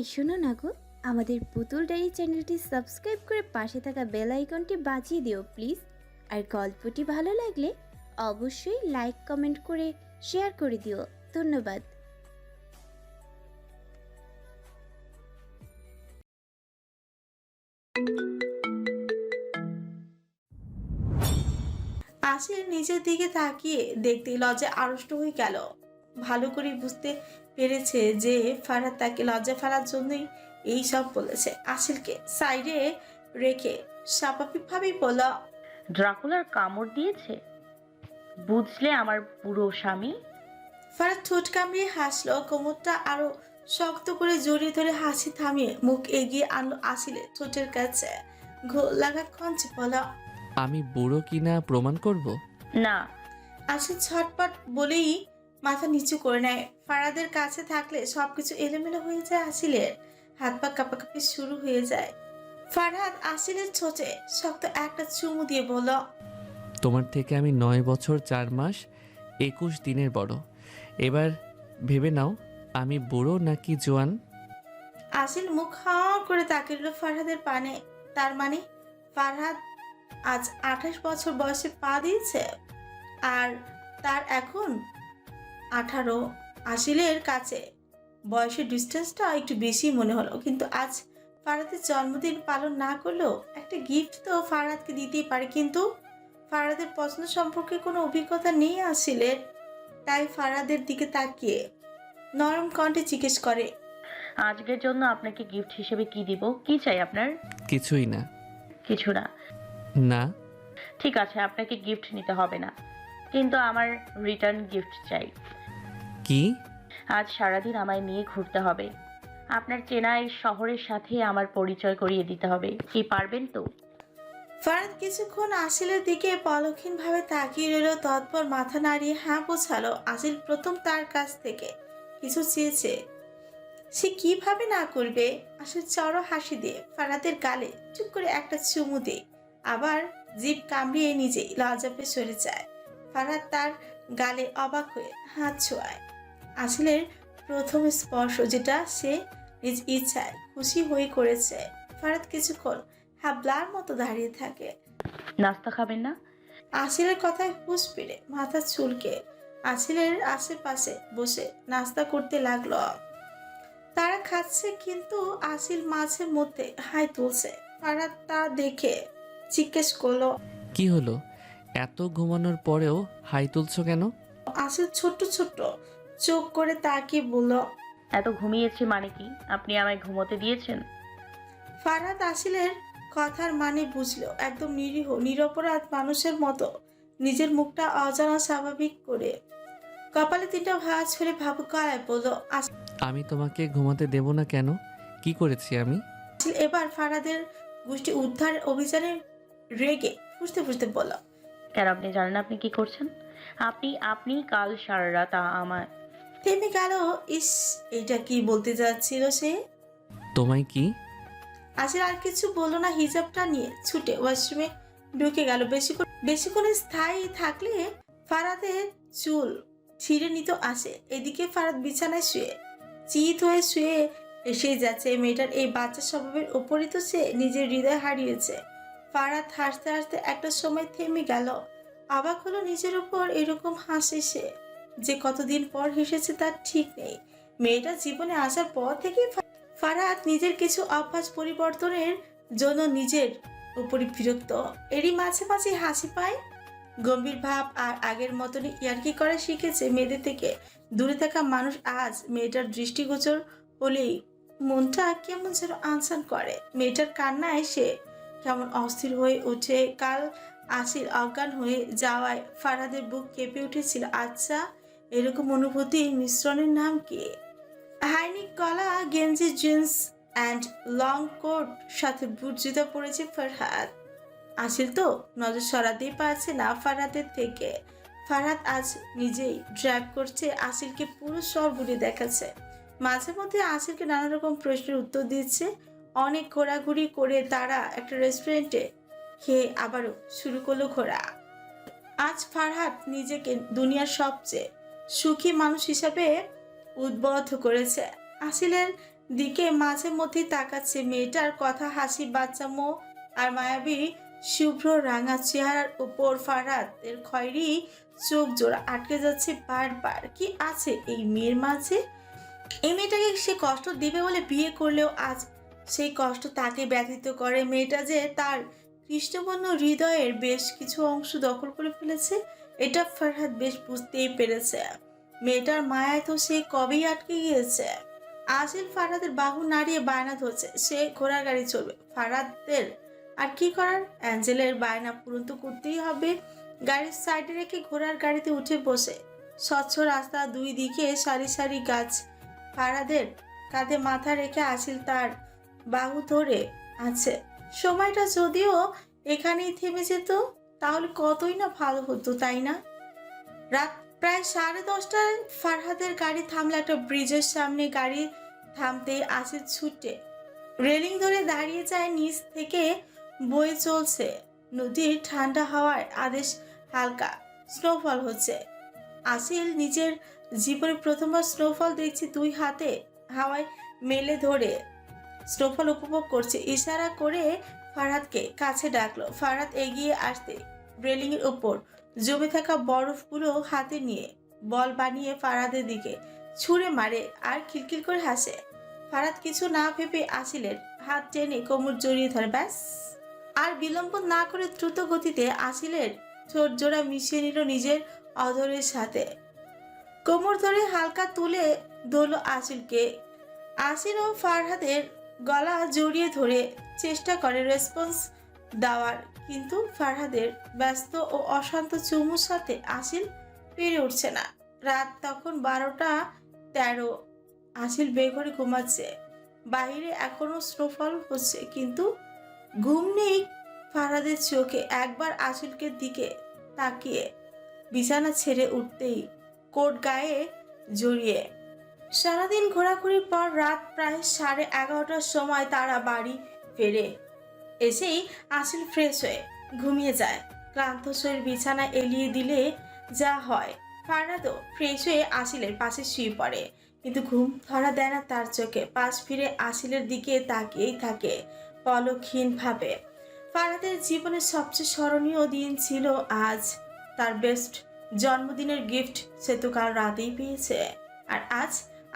এই শোনো না গো, আমাদের পুতুল ডায়েরি চ্যানেলটি সাবস্ক্রাইব করে পাশে থাকা বেল আইকনটি বাজিয়ে দিও, প্লিজ। আর গল্পটি ভালো লাগলে অবশ্যই লাইক, কমেন্ট করে শেয়ার করে দিও। ধন্যবাদ। আসির নিজের দিকে তাকিয়ে দেখতে লজ্জা আড়ষ্ট হয়ে গেল। ভালো করে বুঝতে পেরেছে যে ফারাদ তাকে লজ্জা ফেলার জন্যই এই সব বলেছে। আসিলকে সাইডে রেখে স্বাভাবিকভাবেই বলল ড্রাকুলার কামড় দিয়েছে? বুঝলে আমার পুরো স্বামী? ফারাদ ঠোঁট কামড়িয়ে হাসলো কোমরটা আরও শক্ত করে জড়িয়ে ধরে হাসি থামিয়ে মুখ এগিয়ে আনলো আসিলে ঠোঁটের কাছে। ঘোল লাগা কঞ্চে বলল আমি বুড়ো কিনা প্রমাণ করব? না। আসিল ছটপট বলেই মাথা নিচু করে নেয়। ফারাদের কাছে থাকলে সবকিছু এলোমেলো হয়ে যায় আসিলের হাত পা কাঁপাকাঁপি শুরু হয়ে যায়। ফারহাদ আসিলের ছোটে শক্ত একটা চুমু দিয়ে বলল তোমার থেকে আমি নয় বছর চার মাস একুশ দিনের বড়। এবার ভেবে নাও আমি বুড়ো নাকি জোয়ান? আসিল মুখ হা করে তাকিয়ে রইল ফারহাদের পানে। তার মানে ফারহাদ আজ আঠাশ বছর বয়সে পা দিয়েছে? আর তার এখন আঠারো। আসিলের কাছে। বয়সের ডিস্টেন্সটা একটু বেশি মনে হলো কিন্তু আজ ফারাদের জন্মদিন পালন না করলেও একটা গিফট তো ফারাদকে দিতেই পারে কিন্তু ফারাদের পছন্দ সম্পর্কে কোনো অভিজ্ঞতা নেই আসিলের তাই ফারাদের দিকে তাকিয়ে নরম কণ্ঠে জিজ্ঞেস করে আজকের জন্য আপনাকে গিফট হিসেবে কি দিব? কি চাই আপনার? কিছুই না। কিছু না? না? ঠিক আছে আপনাকে গিফট নিতে হবে না কিন্তু আমার রিটার্ন গিফট চাই। কি? আজ সারাদিন আমায় নিয়ে ঘুরতে হবে। আপনার চেনা এই শহরের সাথে আমার পরিচয় করিয়ে দিতে হবে। কি পারবেন তো? ফারাদ কিছুক্ষণ আসিলের দিকে পলক্ষীন ভাবে তাকিয়ে রইল তৎপর মাথা নাড়িয়ে হ্যাঁ বোঝালো আসিল প্রথম তার কাছ থেকে। কিছু চেয়েছে। সে কীভাবে না করবে? আসিল চড়ো হাসি দিয়ে ফারাদের গালে চুপ করে একটা চুমু দিয়ে। আবার জিভ কামড়িয়ে নিজেই লজ্জাপে সরে যায়। ফারাদ তার গালে অবাক হয়ে হাত ছোঁয়ায়। আসিলের প্রথম স্পর্শ যেটা সে নিজ ইচ্ছায় খুশি হয়ে করেছে। ফারাদ কিছুক্ষণ হাবলার মতো দাঁড়িয়ে থাকে। নাস্তা খাবেন না? আসিলের কথায় হুঁশ পেরে মাথা চুলকে আসিলের আশেপাশে বসে নাস্তা করতে লাগল। তারা খাচ্ছে কিন্তু আসিল মাঝে মধ্যে হাই তুলছে। ফারাদ তা দেখে জিজ্ঞেস করল কি হলো? এত ঘুমানোর পরেও হাই তুলছো কেন? আসিল ছোট্ট ছোট্ট চোখ করে তাকিয়ে বলল এত ঘুমিয়েছি মানে কি? আপনি আমায় ঘুমোতে দিয়েছেন? ফারাদ আসিলের কথার মানে বুঝলো একদম নিরীহ নিরপরাধ মানুষের মতো। নিজের মুখটা অজানা স্বাভাবিক করে কপালে তিনটা ভাঁজ ফেলে ভাবুক গলায় বলল আমি তোমাকে ঘুমাতে দেব না কেন? কি করেছি আমি? এবার ফারাদের গোষ্ঠী উদ্ধার অভিযানে রেগে বুঝতে বুঝতে বলল কেন আপনি জানেন আপনি কি করছেন? আপনি আপনি কাল সারা রাত আমার থেমে গেল ইস এটা কি বলতে যাচ্ছিল সে? তোমায় কি? আসিল আর কিছু বলল না হিজাবটা নিয়ে ছুটে ওয়াশরুমে ঢুকে গেল। বেশিক্ষণ বেশিক্ষণ স্থায়ী থাকলে ফারাদের চুল ছিঁড়ে নিত আসে। এদিকে ফারাদ বিছানায় শুয়ে চিত হয়ে শুয়ে এসে যাচ্ছে। মেয়েটার এই বাচ্চা স্বভাবের ওপরই তো সে নিজের হৃদয় হারিয়েছে। ফারাদ হাসতে হাসতে একটা সময় থেমে গেল। অবাক হলো নিজের উপর এরকম হাসে সে। যে কতদিন পর হেসেছে তার ঠিক নেই। মেয়েটা জীবনে আসার পর থেকে ফারাদ নিজের কিছু অভ্যাস পরিবর্তনের জন্য নিজের উপরই বিরক্ত। এরই মাঝে মাঝে হাসি পায়। গম্ভীর ভাব আর আগের মতনই ইয়ার্কি করা শিখেছে মেয়েদের থেকে। দূরে থাকা মানুষ আজ মেয়েটার দৃষ্টিগোচর হলেই মনটা কেমন যেন আনসান করে। মেয়েটার কান্নায় সে কেমন অস্থির হয়ে ওঠে। কাল আসির অজ্ঞান হয়ে যাওয়ায় ফারাদের বুক কেঁপে উঠেছিল। আচ্ছা এরকম অনুভূতির মিশ্রণের নাম কি? হাইনিক গলা, গেঞ্জি, জিন্স অ্যান্ড লং কোট সাথে বুট জুতা পরেছে ফারহাদ। আসিল তো, নজর সরাতেই পারছে না ফারহাদের থেকে। ফারহাদ আজ নিজেই ড্রাইভ করছে, আসিলকে পুরো ঘুরে দেখাচ্ছে। মাঝে মধ্যে আসিলকে নানা রকম প্রশ্নের উত্তর দিচ্ছে। অনেক ঘোরাঘুরি করে তারা একটা রেস্টুরেন্টে খেয়ে আবারও শুরু করল ঘোরা। আজ ফারহাদ নিজেকে দুনিয়ার সবচেয়ে সুখী মানুষ হিসাবে উদ্বুদ্ধ করেছে। আসিলের দিকে মাঝে মধ্যেই তাকাচ্ছে মেয়েটার কথা হাসি বাচ্চামো আর মায়াবী শুভ্র রাঙা চেহারার উপর ফারাতের খয়েরি চোখ জোড়া আটকে যাচ্ছে বারবার। কি আছে এই মেয়ের মাঝে? এই মেয়েটাকে সে কষ্ট দিবে বলে বিয়ে করলেও আজ সেই কষ্ট তাকে ব্যথিত করে। মেয়েটা যে তার কৃষ্ণবর্ণ হৃদয়ের বেশ কিছু অংশ দখল করে ফেলেছে এটা ফারহাদ বেশ বুঝতেই পেরেছে। মেয়েটার মায়ায় তো সে কবেই আটকে গিয়েছে। আসিল ফারহাদের বাহু নাড়িয়ে বায়না ধরছে। সে ঘোড়ার গাড়ি চলবে। ফারহাদের আর কি করার? অ্যাঞ্জেলের বায়না পূরণ তো করতেই হবে। গাড়ির সাইডে রেখে ঘোড়ার গাড়িতে উঠে বসে। স্বচ্ছ রাস্তা দুই দিকে সারি সারি গাছ। ফারাদের কাঁধে মাথা রেখে আসিল তার বাহু ধরে আছে। সময়টা যদিও এখানেই থেমে যেত তাহলে কতই না ভালো হতো, তাই না? রাত প্রায় সাড়ে দশটায় ফারহাদের গাড়ি থামলে একটা ব্রিজের সামনে গাড়ি থামতে আসে ছুটে। রেলিং ধরে দাঁড়িয়ে যায় নিচ থেকে, বয়ে চলছে। নদীর ঠান্ডা হাওয়ার আদেশ হালকা স্নোফল হচ্ছে। আসিল নিজের জীবনে প্রথমবার স্নোফল দেখছি দুই হাতে হাওয়ায় মেলে ধরে। স্নোফল উপভোগ করছে, ইশারা করে ফারহাদকে কাছে ডাকলো। ফারহাদ এগিয়ে আসতে রেলিং এর উপর। জমে থাকা বরফগুলো হাতে নিয়ে বল বানিয়ে ফারহাদের দিকে ছুঁড়ে মারে আর খিলখিল করে হাসে। ফারাদ কিছু না ভেবে আসিলেন, হাত টেনে কোমর জড়িয়ে ধরে, ব্যাস। আর বিলম্ব না করে দ্রুত গতিতে আসিলের ঠোঁট জোড়া মিশিয়ে নিল নিজের অধরের সাথে। কোমর ধরে হালকা তুলে দোল আসিলকে আসিল ও ফারহাদের গলা জড়িয়ে ধরে চেষ্টা করে রেসপন্স দেওয়ার। কিন্তু ফারহাদের ব্যস্ত ও অশান্ত চুমুর সাথে আসিল পেরে উঠছে না। রাত তখন বারোটা তেরো আসিল বেঘরে ঘুমাচ্ছে। বাইরে এখনও স্নোফল হচ্ছে, কিন্তু ঘুম নেই ফারহাদের চোখে। একবার আসিলকে দিকে তাকিয়ে বিছানা ছেড়ে উঠতেই কোট গায়ে জড়িয়ে সারাদিন ঘোরাঘুরির পর রাত প্রায় সাড়ে এগারোটার সময় তারা বাড়ি ফেরে। এসেই আসিল ফ্রেশ হয়ে, ঘুমিয়ে যায়। ক্লান্ত শরীর বিছানা এলিয়ে দিলে যা হয়। ফারহাদও ফ্রেশ হয়ে আসিলের পাশে শুয়ে পড়ে। কিন্তু ঘুম ধরা দেয় না তার চোখে, পাশ ফিরে আসিলের দিকে তাকিয়েই থাকে পলকহীন ভাবে ফারহাদের জীবনের সবচেয়ে স্মরণীয় দিন ছিল আজ। তার বেস্ট জন্মদিনের গিফট সে তো কাল রাতেই পেয়েছে। আর আজ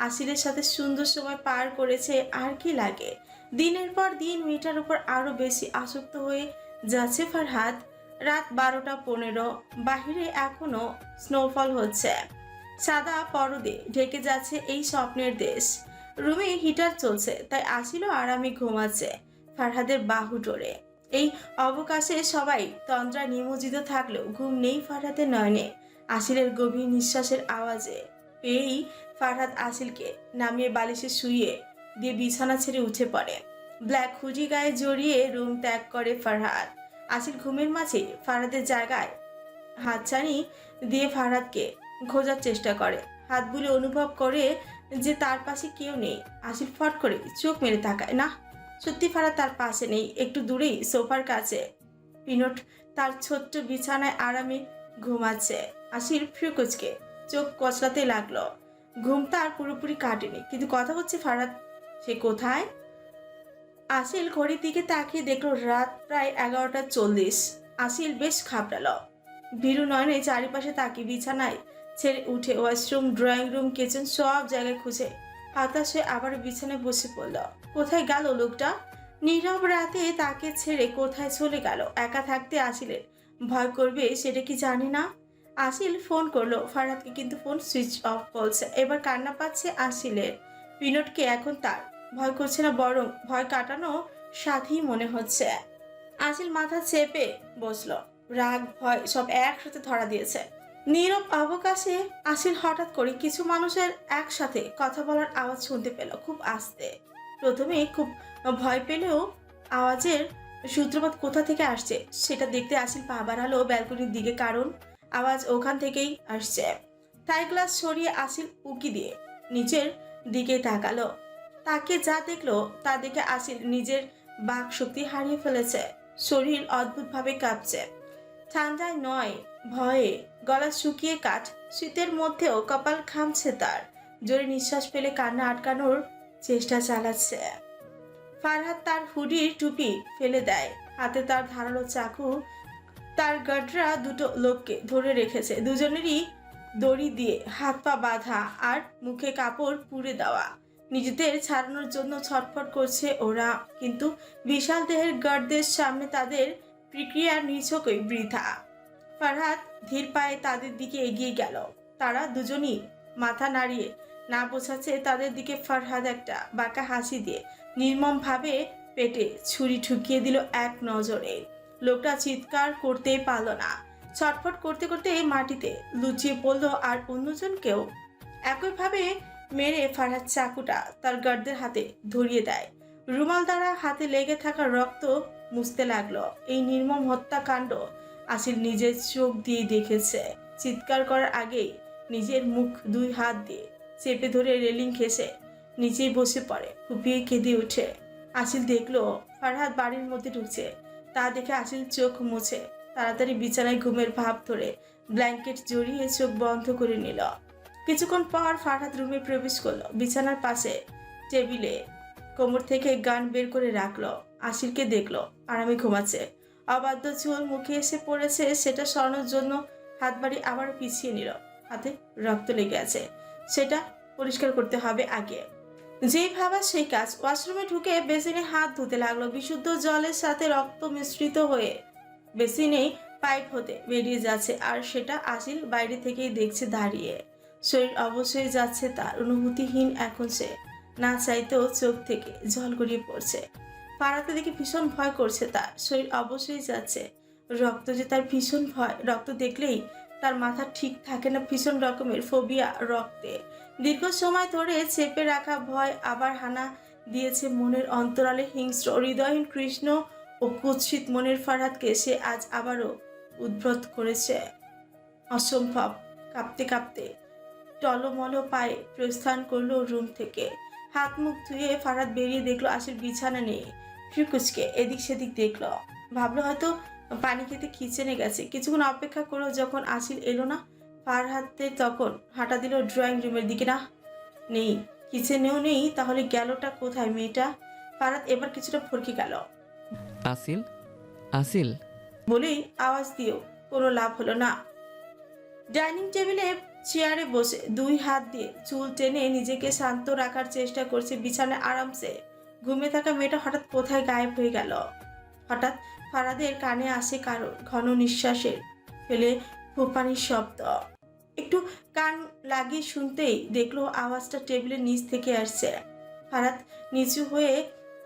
আসিলের সাথে সুন্দর সময় পার করেছে আর কি লাগে। দিনের পর দিন মেয়েটার উপর আরও বেশি আসক্ত হয়ে যাচ্ছে ফারহাদ রাত বারোটা পনেরো, বাহিরে এখনও স্নোফল হচ্ছে। সাদা পরদে ঢেকে যাচ্ছে এই স্বপ্নের দেশ। রুমে হিটার চলছে, তাই আসিল আরামে ঘুমাচ্ছে ফারহাদের বাহু ডোরে। এই অবকাশে সবাই তন্দ্রা নিমজ্জিত থাকলেও ঘুম নেই ফারহাদের নয়নে। আসিলের গভীর নিঃশ্বাসের আওয়াজে পেয়েই ফারহাদ আসিলকে নামিয়ে বালিশে শুইয়ে দিয়ে বিছানা ছেড়ে উঠে পড়ে। ব্ল্যাক হুডি গায়ে জড়িয়ে রুম ত্যাগ করে ফারহাদ আসিল ঘুমের মাঝে ফারহাদের জায়গায়। হাত হাতছানি দিয়ে ফারহাদকে খোঁজার চেষ্টা করে। হাত বুলে অনুভব করে যে তার পাশে কেউ নেই। আসিল ফট করে চোখ মেরে তাকায়। না সত্যি ফারহাদ তার পাশে নেই। একটু দূরেই, সোফার কাছে। পিনট তার ছোট্ট বিছানায় আরামে ঘুমাচ্ছে। আসির ফ্রিকুচকে চোখ কচলাতে লাগল। ঘুম তার পুরোপুরি কাটেনি। কিন্তু কথা হচ্ছে ফারাদ সে কোথায়? আসিল ঘড়ির দিকে তাকিয়ে দেখল রাত প্রায় এগারোটা চল্লিশ। আসিল বেশ ঘাবড়ালো। ভীরু নয়নে চারিপাশে তাকিয়ে বিছানায় ছেড়ে উঠে ওয়াশরুম, ড্রয়িং রুম, কিচেন সব জায়গায় খুঁজে হতাশ হয়ে আবার বিছানায় বসে পড়ল। কোথায় গেল লোকটা? নীরব রাতে তাকে ছেড়ে কোথায় চলে গেল? একা থাকতে আসিলেন ভয় করবে সেটা কি জানি না? আসিল ফোন করল, ফারাদকে কিন্তু ফোন সুইচ অফ বলছে। এবার কান্না পাচ্ছে আসিলের বিনোদকে এখন তার ভয় করছে না, বরং ভয় কাটানো সাথেই মনে হচ্ছে। আসিল মাথা চেপে বসল। রাগ, ভয় সব একসাথে ধরা দিয়েছে। নীরব অবকাশে আসিল হঠাৎ করে কিছু মানুষের একসাথে কথা বলার আওয়াজ শুনতে পেল খুব আস্তে। প্রথমে খুব ভয় পেলেও আওয়াজের সূত্রপাত কোথা থেকে আসছে সেটা দেখতে আসিল পা বাড়ালো ব্যালকনির দিকে, কারণ আওয়াজ ওখান থেকেই আসছে। থাই গ্লাস সরিয়ে আসিল উকি দিয়ে নিচের দিকে তাকালো। তাকে যা দেখল, তা দেখে আসিল নিজের বাক শক্তি হারিয়ে ফেলেছে। শরীর অদ্ভুতভাবে কাঁপছে। ঠান্ডায় নয়, ভয়ে গলা শুকিয়ে কাঠ শীতের মধ্যেও কপাল খামছে তার। জোরে নিঃশ্বাস ফেলে কান্না আটকানোর চেষ্টা চালাচ্ছে। ফারহাদ তার হুডির টুপি ফেলে দেয়। হাতে তার ধারালো চাকু, তার গডরা দুটো লোককে ধরে রেখেছে। দুজনেরই দড়ি দিয়ে হাত পা বাঁধা আর মুখে কাপড় পুড়ে দেওয়া। নিজেদের ছাড়ানোর জন্য ছটফট করছে ওরা। কিন্তু বিশাল দেহের গার্ডদের সামনে তাদের প্রক্রিয়া নিছকই বৃথা। ফারহাদ ধীর পায়ে তাদের দিকে এগিয়ে গেল। তারা দুজনই মাথা নাড়িয়ে না বোঝাচ্ছে তাদের দিকে ফারহাদ একটা বাঁকা হাসি দিয়ে নির্মমভাবে পেটে ছুরি ঠুকিয়ে দিল এক নজরে। লোকটা চিৎকার করতেই পারল না। ছটফট করতে করতে এই মাটিতে লুচিয়ে পড়ল আর অন্যজনকেও। একইভাবে মেরে ফারহাদ চাকুটা তার গার্ডদের হাতে ধরিয়ে দেয়। রুমাল দ্বারা হাতে লেগে থাকা রক্ত মুছতে লাগল। এই নির্মম হত্যাকাণ্ড আসিল নিজের চোখ দিয়ে দেখেছে। চিৎকার করার আগেই নিজের মুখ দুই হাত দিয়ে চেপে ধরে রেলিং ঘেসে নিচেই বসে পড়ে ফুপিয়ে কেঁদে উঠে আসিল দেখল ফারহাদ বাড়ির মধ্যে ঢুকছে। তা দেখে আসিল চোখ মুছে, তাড়াতাড়ি বিছানায় ঘুমের ভাব ধরে ব্ল্যাঙ্কেট জড়িয়ে চোখ বন্ধ করে নিল। কিছুক্ষণ পর ফারহাদ রুমে প্রবেশ করল, বিছানার পাশে টেবিলে কোমর থেকে গান বের করে রাখল, আশিরকে দেখল, আরামে ঘুমাচ্ছে। অবাধ্য চুল মুখে এসে পড়েছে, সেটা সরানোর জন্য হাত বাড়ি আবার পিছিয়ে নিল, হাতে রক্ত লেগে আছে। সেটা পরিষ্কার করতে হবে আগে। যেই ভাবা সেই কাজ। ওয়াশরুমে ঢুকে বেসিনে হাত ধুতে লাগল, বিশুদ্ধ জলের সাথে রক্ত মিশ্রিত হয়ে বেসিনেই পাইপ হতে বেরিয়ে যাচ্ছে, আর সেটা আসিল বাইরে থেকেই দেখছে দাঁড়িয়ে। শরীর অবশ্যই যাচ্ছে তার অনুভূতিহীন এখন সে। না চাইতেও চোখ থেকে জল গড়িয়ে পড়ছে। পাড়াতে দেখে ভীষণ ভয় করছে তার। শরীর অবশ্যই যাচ্ছে। রক্ত যে তার ভীষণ ভয়, রক্ত দেখলেই তার মাথা ঠিক থাকে না ভীষণ রকমের ফোবিয়া রক্তে। দীর্ঘ সময় ধরে চেপে রাখা ভয় আবার হানা দিয়েছে মনের অন্তরালে হিংস্র হৃদয়হীন কৃষ্ণ ও কুৎসিত মনের ফারাতকে সে আজ আবারও উদ্ভ্রত করেছে। অসম্ভব। কাঁপতে কাঁপতে টলমল পায়ে প্রস্থান করল রুম থেকে। হাত মুখ ধুয়ে ফারাত বেরিয়ে দেখল আশির বিছানা নেই। ফ্রিকুচকে এদিক সেদিক দেখল। ভাবলো হয়তো পানি খেতে কিচেনে গেছে। কিছুক্ষণ অপেক্ষা করল যখন আসিল এলো না। ফারহাতে তখন হাঁটা দিল ড্রয়িং রুমের দিকে। না নেই। কিচেনেও নেই। তাহলে গেলটা কোথায় মেয়েটা? ফারাত এবার কিছুটা ফরকে গেল। আসিল? আসিল? বলেই আওয়াজ দিও কোনো লাভ হলো না। ডাইনিং টেবিলে চেয়ারে বসে দুই হাত দিয়ে চুল টেনে নিজেকে শান্ত রাখার চেষ্টা করছে বিছানায় আরামসে। ঘুমে থাকা মেয়েটা হঠাৎ কোথায় গায়েব হয়ে গেল? হঠাৎ ফারাদের কানে আসে কারও ঘন নিঃশ্বাসের ফেলে ফুপানির শব্দ। একটু কান লাগিয়ে শুনতেই দেখল আওয়াজটা টেবিলের নিচ থেকে আসছে। ফারাদ নিচু হয়ে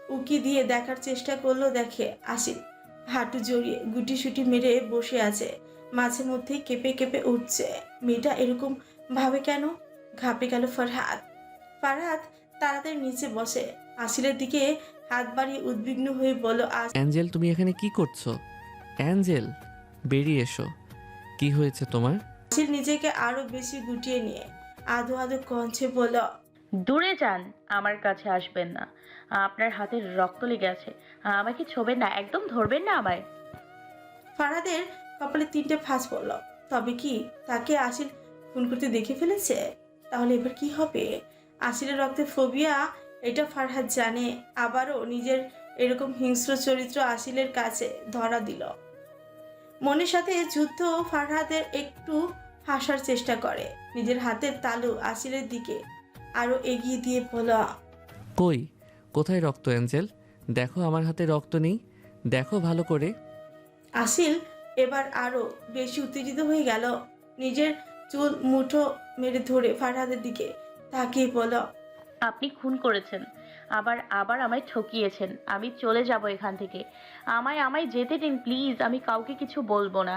উকি দিয়ে দেখার চেষ্টা করল দেখে আসিল হাঁটু জড়িয়ে গুটি সুটি মেরে বসে আছে। মাঝে মধ্যেই কেঁপে কেঁপে উঠছে। মেয়েটা এরকম ভাবে কেন? ঘাপে গেল ফরহাদ ফারহাদ তাড়াতাড়ি নিচে বসে। আসিলের দিকে হাত বাড়িয়ে উদ্বিগ্ন হয়ে বলল আজ অ্যাঞ্জেল তুমি এখানে কি করছ? অ্যাঞ্জেল বেরিয়ে এসো। কি হয়েছে তোমার? আসিল নিজেকে আরও বেশি গুটিয়ে নিয়ে আধো আধো কঞ্চে বলল দূরে যান আমার কাছে আসবেন না। আপনার হাতের রক্ত লেগে আছে। আমাকে ছোবেন না একদম ধরবেন না আমায়। ফারহাদের কপালে তিনটে ফাঁস পড়ল। তবে কি তাকে আসিল ফোন করতে দেখে ফেলেছে? তাহলে এবার কি হবে? আসিলের রক্তে ফোবিয়া এটা ফারহাদ জানে। আবারও নিজের এরকম হিংস্র চরিত্র আসিলের কাছে ধরা দিল। মনের সাথে যুদ্ধ ফারহাদের একটু হাসার চেষ্টা করে। নিজের হাতের তালু আসিলের দিকে আরও এগিয়ে দিয়ে বলল কই? কোথায় রক্ত অ্যাঞ্জেল? দেখো আমার হাতে রক্ত নেই। দেখো ভালো করে। আসিল এবার আরও বেশি উত্তেজিত হয়ে গেল। নিজের চুল মুঠো মেরে ধরে ফারহাদের দিকে তাকিয়ে বলল আপনি খুন করেছেন আবার আবার আমায় ঠকিয়েছেন। আমি চলে যাব এখান থেকে। আমায় আমায় যেতে দিন প্লিজ। আমি কাউকে কিছু বলব না।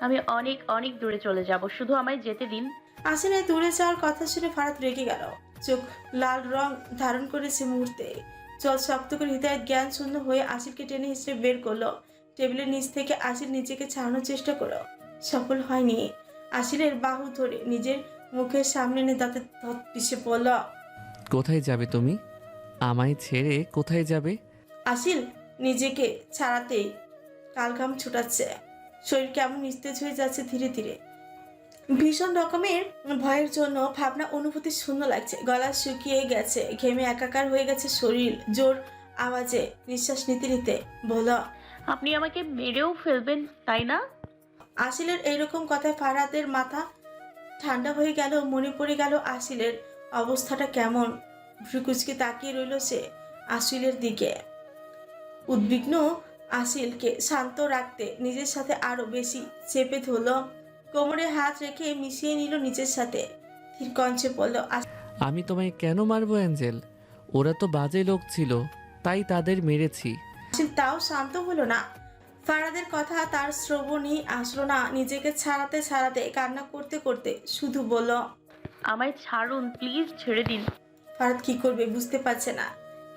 আমি অনেক অনেক দূরে চলে যাব। শুধু আমায় যেতে দিন। আসিনের দূরে যাওয়ার কথা শুনে ফারাত রেগে গেল। চোখ লাল রং ধারণ করেছে মুহূর্তে। চল শক্ত করে হৃদয়ের জ্ঞান শূন্য হয়ে আসিলকে টেনে হিসেবে বের করল। টেবিলের নিচ থেকে আসিল নিজেকে ছাড়ানোর চেষ্টা করো। সফল হয়নি। আসিলের বাহু ধরে নিজের মুখের সামনে এনে দাঁতে ধত পিষে পড়ল কোথায় যাবে তুমি? আমায় ছেড়ে কোথায় যাবে? আসিল নিজেকে ছাড়াতেই কালঘাম ছুটাচ্ছে। শরীর কেমন নিস্তেজ হয়ে যাচ্ছে ধীরে ধীরে। ভীষণ রকমের ভয়ের জন্য ভাবনা অনুভূতি শূন্য লাগছে। গলা শুকিয়ে গেছে ঘেমে একাকার হয়ে গেছে শরীর। জোর আওয়াজে নিঃশ্বাস নিতে নিতে বলো আপনি আমাকে মেরেও ফেলবেন তাই না? আসিলের এইরকম কথায় ফারাদের মাথা ঠান্ডা হয়ে গেল মনে পড়ে গেল আসিলের অবস্থাটা কেমন। ভ্রুকুচকে তাকিয়ে রইল সে আসিলের দিকে। উদ্বিগ্ন আসিলকে শান্ত রাখতে নিজের সাথে আরও বেশি চেপে ধরল। কোমরে হাত রেখে মিশিয়ে নিল নিজের সাথে। ধীর কঞ্চে বলল আমি তোমায় কেন মারবো অ্যাঞ্জেল? ওরা তো বাজে লোক ছিল তাই তাদের মেরেছি। আসিল তাও শান্ত হলো না। ফারাদের কথা তার শ্রবণই আসলো না। নিজেকে ছাড়াতে ছাড়াতে কান্না করতে করতে শুধু বলল আমায় ছাড়ুন প্লিজ ছেড়ে দিন। ফারাদ কি করবে বুঝতে পারছে না।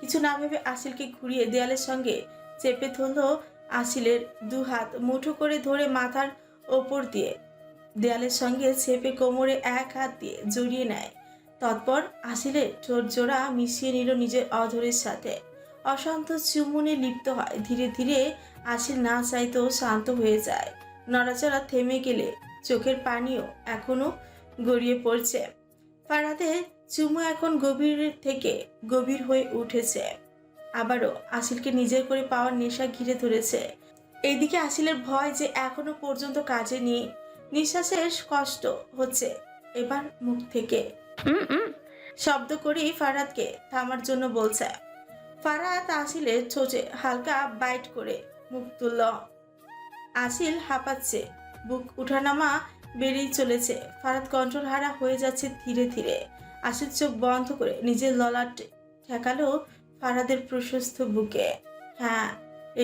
কিছু না ভেবে আসিলকে ঘুরিয়ে দেয়ালের সঙ্গে চেপে ধরল আসিলের দু হাত মুঠো করে ধরে মাথার ওপর দিয়ে দেয়ালের সঙ্গে চেপে কোমরে এক হাত দিয়ে জড়িয়ে নেয়। তৎপর আসিলের ঠোঁট জোড়া মিশিয়ে নিল নিজের অধরের সাথে। অশান্ত চুমুনে লিপ্ত হয়। ধীরে ধীরে আসিল না চাইতেও শান্ত হয়ে যায়। নড়াচড়া থেমে গেলে চোখের পানিও এখনও গড়িয়ে পড়ছে। ফারাদের চুমু এখন গভীর থেকে গভীর হয়ে উঠেছে। আবারও আসিলকে নিজের করে পাওয়ার নেশা ঘিরে ধরেছে। এইদিকে আসিলের ভয় যে এখনও পর্যন্ত কাজে নিয়ে নিঃশ্বাসের কষ্ট হচ্ছে এবার মুখ থেকে। শব্দ করেই ফারাদকে থামার জন্য বলছে। ফারাদ আসিলের ছোটে হালকা বাইট করে মুখ তুলল। আসিল হাঁপাচ্ছে, বুক উঠানামা বেরিয়ে চলেছে। ফারাত কন্ট্রোল হারা হয়ে যাচ্ছে ধীরে ধীরে। আসিল চোখ বন্ধ করে নিজের ললাট ঠেকালো ফারাদের প্রশস্ত বুকে। হ্যাঁ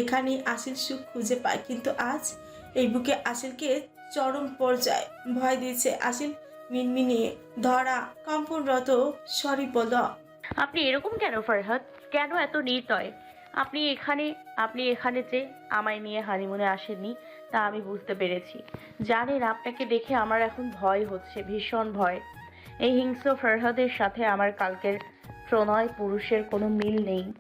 এখানেই আসিল সুখ খুঁজে পায়, কিন্তু আজ এই বুকে আসিলকে চরম পর্যায়ে ভয় দিয়েছে। আসিল মিনমিনিয়ে, ধরা, কম্পনরত সরি বলল, আপনি এরকম কেন ফরহাদ? কেন এত নির্দয়? আপনি এখানে আপনি এখানে যে আমায় নিয়ে হানিমুনে আসেননি, তা আমি বুঝতে পেরেছি। জানেন, আপনাকে দেখে আমার এখন ভয় হচ্ছে, ভীষণ ভয়। এই হিংস্র ফরহাদের সাথে আমার কালকের প্রণয় পুরুষের কোনো মিল নেই।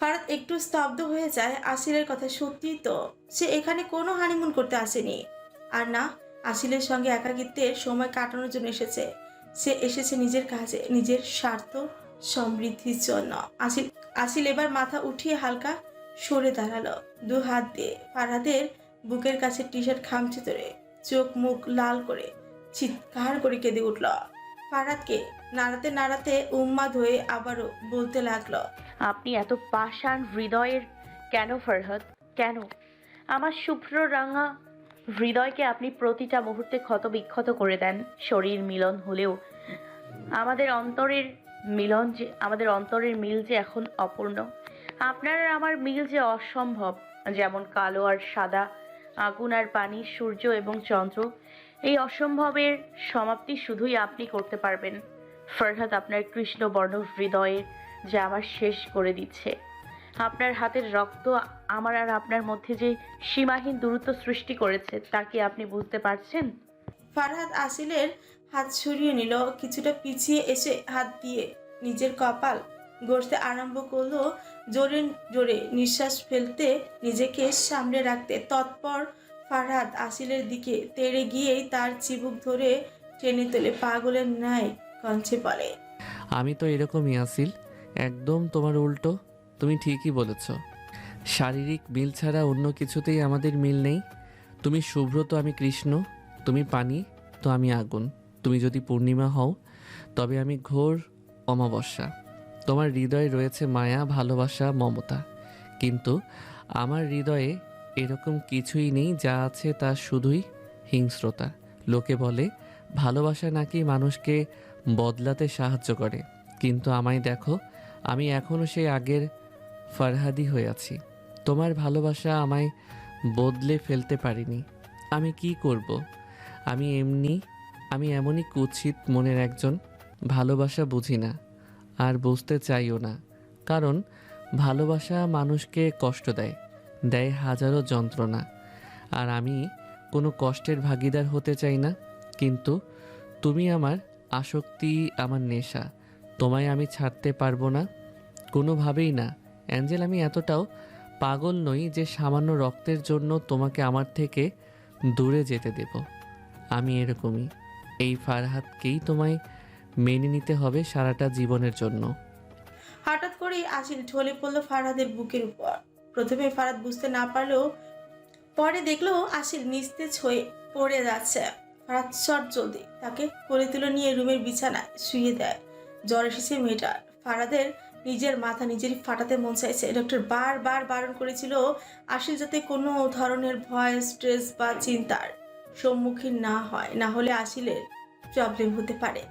ফারাদ একটু স্তব্ধ হয়ে যায় আসিলের কথা সত্যি তো, সে এখানে কোনো হানিমুন করতে আসেনি। আর না আসিলের সঙ্গে একাকিত্বের সময় কাটানোর জন্য এসেছে। সে এসেছে নিজের কাজে, নিজের স্বার্থ সমৃদ্ধির জন্য। আসিল আসিল এবার মাথা উঠিয়ে হালকা সরে দাঁড়াল। দু হাত দিয়ে ফারাদের বুকের কাছে টি শার্ট খামচে ধরে চোখ মুখ লাল করে চিৎকার করে কেঁদে উঠল। ফারাদকে নাড়াতে নাড়াতে উন্মাদ হয়ে আবারও বলতে লাগল, আপনি এত পাষাণ হৃদয়ের কেন ফরহাদ? কেন? আমার শুভ্র রাঙা হৃদয়কে আপনি প্রতিটা মুহূর্তে ক্ষত বিক্ষত করে দেন। শরীর মিলন হলেও আমাদের অন্তরের মিলন যে, আমাদের অন্তরের মিল যে এখন অপূর্ণ। আপনার আর আমার মিল যে অসম্ভব, যেমন কালো আর সাদা, আগুন আর পানি, সূর্য এবং চন্দ্র, এই অসম্ভবের সমাপ্তি শুধুই আপনি করতে পারবেন। ফরহাদ আপনার কৃষ্ণবর্ণ হৃদয়ের যা আমার শেষ করে দিচ্ছে। আপনার হাতের রক্ত আমার আর আপনার মধ্যে যে সীমাহীন দূরত্ব সৃষ্টি করেছে, তা কি আপনি বুঝতে পারছেন? ফারহাদ আসিলের হাত সরিয়ে নিল। কিছুটা পিছিয়ে এসে হাত দিয়ে নিজের কপাল গড়তে আরম্ভ করল। জোরে জোরে নিঃশ্বাস ফেলতে নিজেকে সামনে রাখতে তৎপর ফারহাদ আসিলের দিকে তেড়ে গিয়েই তার চিবুক ধরে টেনে তোলে পাগলের ন্যায় কঞ্চে বলে, আমি তো এরকমই আসিল একদম তোমার উল্টো। তুমি ঠিকই বলেছ। শারীরিক মিল ছাড়া অন্য কিছুতেই আমাদের মিল নেই। তুমি শুভ্র তো আমি কৃষ্ণ। তুমি পানি তো আমি আগুন। তুমি যদি পূর্ণিমা হও, তবে আমি ঘোর অমাবস্যা। তোমার হৃদয়ে রয়েছে মায়া, ভালোবাসা, মমতা। কিন্তু আমার হৃদয়ে এরকম কিছুই নেই যা আছে তা শুধুই হিংস্রতা। লোকে বলে, ভালোবাসা নাকি মানুষকে বদলাতে সাহায্য করে। কিন্তু আমায় দেখো, আমি এখনও সেই আগের ফারহাদি হয়ে আছি। তোমার ভালোবাসা আমায় বদলে ফেলতে পারিনি। আমি কি করব? আমি এমনি আমি এমনই কুৎসিত মনের একজন, ভালোবাসা বুঝি না, আর বুঝতে চাইও না। কারণ, ভালোবাসা মানুষকে কষ্ট দেয় দেয় হাজারো যন্ত্রণা। আর আমি কোনো কষ্টের ভাগিদার হতে চাই না, কিন্তু তুমি আমার আসক্তি, আমার নেশা, তোমায় আমি ছাড়তে পারব না, কোনোভাবেই না। অ্যাঞ্জেল, আমি এতটাও পাগল নই যে সামান্য রক্তের জন্য তোমাকে আমার থেকে দূরে যেতে দেব। আমি এরকমই। এই ফারহাদকেই তোমায় মেনে নিতে হবে সারাটা জীবনের জন্য। হঠাৎ করেই আসিল ঢলে পড়ল ফারহাদের বুকের উপর। প্রথমে ফারহাদ বুঝতে না পারলেও পরে দেখল আসিল নিস্তেজ হয়ে পড়ে যাচ্ছে। ফারহাদ চট জলদি তাকে কোলে তুলে নিয়ে রুমের বিছানায় শুয়ে দেয়। জ্বর এসেছে মেয়েটার। ফারাদের নিজের মাথা নিজেরই ফাটাতে মন চাইছে। ডক্টর বারবার বারণ করেছিল আসিল যাতে কোনো ধরনের ভয় স্ট্রেস বা চিন্তার সম্মুখীন না হয় না হলে আসিলের প্রবলেম হতে পারে।